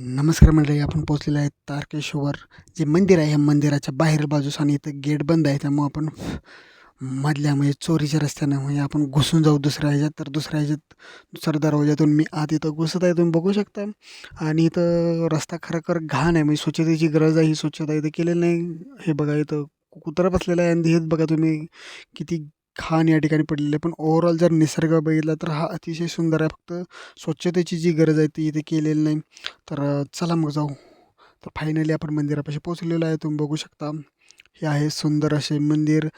नमस्कार मंडळी आपण पोहोचलेलो आहे तारकेश्वर जे मंदिर आहे ह्या मंदिराच्या बाहेर बाजूस आणि इथं गेट बंद आहे. त्यामुळं आपण मधल्या म्हणजे चोरीच्या रस्त्यानं म्हणजे आपण घुसून जाऊ दुसऱ्या ह्याच्यात. तर दुसऱ्या ह्याच्यात दुसऱ्या दरवाज्यातून मी आत इथं घुसत आहे तुम्ही बघू शकता. आणि इथं रस्ता खरोखर घाण आहे म्हणजे स्वच्छतेची गरज आहे ही स्वच्छता इथं केलेली नाही. हे बघा इथं कुत्रा बसलेला आहे आणि हेच बघा तुम्ही किती खाण या ठिकाणी पडलेलं आहे. पण ओव्हरऑल जर निसर्ग बघितला तर हा अतिशय सुंदर आहे. फक्त स्वच्छतेची जी गरज आहे ती इथे केलेली नाही. तर चला मग जाऊ. तर फायनली आपण मंदिरापाशी पोचलेलो आहे. तुम्ही बघू शकता हे आहे सुंदर असे मंदिर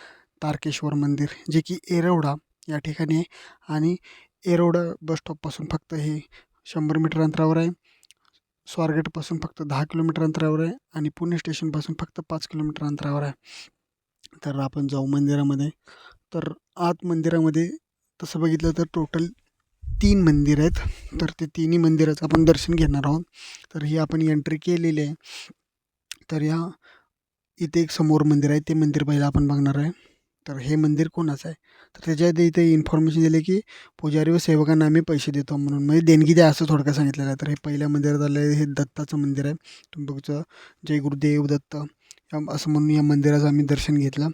तारकेश्वर मंदिर जे की एरवडा या ठिकाणी आहे. आणि एरोडा बस स्टॉपपासून फक्त हे शंभर मीटर अंतरावर आहे. स्वारगेटपासून फक्त दहा किलोमीटर अंतरावर आहे. आणि पुणे स्टेशनपासून फक्त पाच किलोमीटर अंतरावर आहे. तर आपण जाऊ मंदिरामध्ये. तर आत मंदिरामध्ये तसं बघितलं तर टोटल तीन मंदिर आहेत. तर ते तिन्ही मंदिराचं आपण दर्शन घेणार आहोत. तर ही आपण एंट्री केलेली आहे. तर या इथे एक समोर मंदिर आहे. ते मंदिर पहिलं आपण बघणार आहे. तर हे मंदिर कोणाचं आहे? तर त्याच्यात इथे इन्फॉर्मेशन दिले की पुजारी व सेवकांना आम्ही पैसे देतो म्हणून. म्हणजे देणगी द्या असं थोडक्यात सांगितलेलं आहे. तर हे पहिल्या मंदिरात आलं आहे. हे दत्ताचं मंदिर आहे. तुम्ही बघू जय गुरुदेव दत्त. या असं म्हणून या मंदिराचं आम्ही दर्शन घेतलं.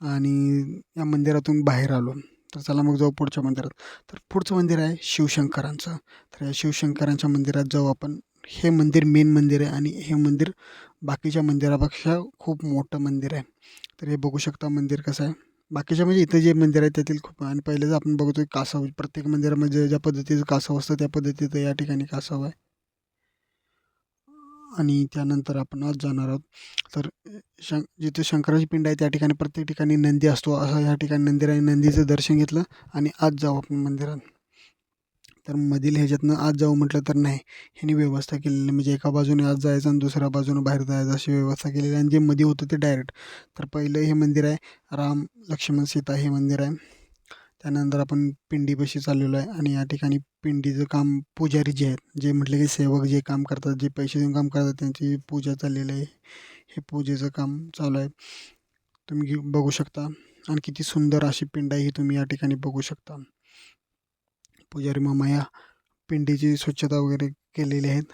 आणि या मंदिरातून बाहेर आलो. तर चला मग जाऊ पुढच्या मंदिरात. तर पुढचं मंदिर आहे शिवशंकरांचं. तर या शिवशंकरांच्या मंदिरात जाऊ आपण. हे मंदिर मेन मंदिर आहे आणि हे मंदिर बाकीच्या मंदिरापेक्षा खूप मोठं मंदिर आहे. तर हे बघू शकता मंदिर कसं आहे. बाकीच्या म्हणजे इथं जे मंदिर आहे त्यातील खूप आणि पहिलेच आपण बघतो कासव. प्रत्येक मंदिरामध्ये ज्या पद्धतीचं कासव असतं त्या पद्धतीचं या ठिकाणी कासव आहे. आणि त्यानंतर आपण आज जाणार आहोत. तर शं जिथे शंकराची पिंड आहे त्या ठिकाणी प्रत्येक ठिकाणी नंदी असतो. असं ह्या ठिकाणी मंदिर आहे. नंदीचं दर्शन घेतलं आणि आज जाऊ आपण मंदिरात. तर मधील ह्याच्यातनं आज जाऊ म्हटलं तर नाही. ह्यांनी व्यवस्था केलेली म्हणजे एका बाजूने आज जायचं आणि दुसऱ्या बाजूनं बाहेर जायचं अशी व्यवस्था केलेली आणि जे मध्ये होतं ते डायरेक्ट तर पहिलं हे मंदिर आहे. राम लक्ष्मण सीता हे मंदिर आहे. त्यानंतर आपण पिंडीपाशी चाललेलो आहे आणि या ठिकाणी पिंडीचं काम पुजारी जे आहेत जे म्हटले की सेवक जे काम करतात जे पैसे देऊन काम करतात त्यांची पूजा चाललेली आहे. हे पूजेचं काम चालू आहे. तुम्ही बघू शकता. आणि किती सुंदर अशी पिंड आहे ही तुम्ही या ठिकाणी बघू शकता. पुजारी मामा या पिंडीची स्वच्छता वगैरे केलेली आहेत.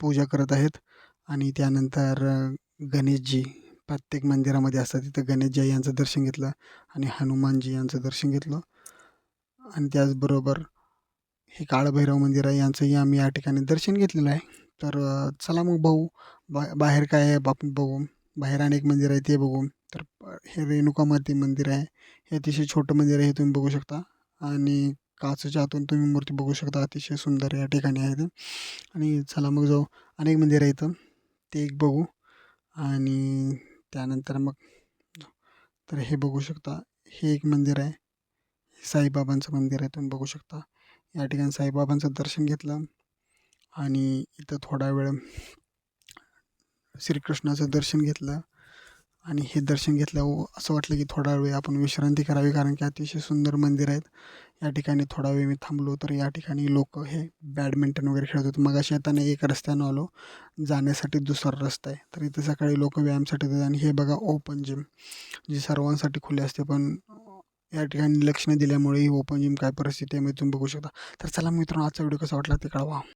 पूजा करत आहेत. आणि त्यानंतर गणेशजी प्रत्येक मंदिरामध्ये असतात. तिथं गणेशजी यांचं दर्शन घेतलं आणि हनुमानजी यांचं दर्शन घेतलं. आणि त्याचबरोबर हे काळभैरव मंदिर आहे यांचंही आम्ही या ठिकाणी दर्शन घेतलेलं आहे. तर चला मग भाऊ बा बाहेर काय आहे आपण बघू. बाहेर अनेक मंदिर आहे ते बघू. तर हे रेणुका माती मंदिर आहे. हे अतिशय छोटं मंदिर आहे हे तुम्ही बघू शकता. आणि काचेच्या आतून तुम्ही मूर्ती बघू शकता अतिशय सुंदर या ठिकाणी आहे ते. आणि चला मग जाऊ. अनेक मंदिर आहे इथं ते एक बघू. आणि त्यानंतर मग तर हे बघू शकता. हे एक मंदिर आहे. साईबाबांचं मंदिर आहे तुम्ही बघू शकता. या ठिकाणी साईबाबांचं दर्शन घेतलं आणि इथं थोडा वेळ श्रीकृष्णाचं दर्शन घेतलं. आणि हे दर्शन घेतल्यावर असं वाटलं की थोडा वेळ आपण विश्रांती करावी कारण की अतिशय सुंदर मंदिर आहेत. या ठिकाणी थोडा वेळ मी थांबलो तर या ठिकाणी लोक हे बॅडमिंटन वगैरे खेळत होते मग अशी येताना एक रस्त्यानं आलो जाण्यासाठी दुसरा रस्ता आहे. तर इथे सकाळी लोक व्यायामसाठी येतात. आणि हे बघा ओपन जिम जी सर्वांसाठी खुले असते पण या ठिकाणी लक्ष न दिल्यामुळे ही ओपन जिम काय परिस्थिती आहे तुम्ही बघू शकता. तर चला मित्रांनो आजचा व्हिडिओ कसा वाटला ते कळवा.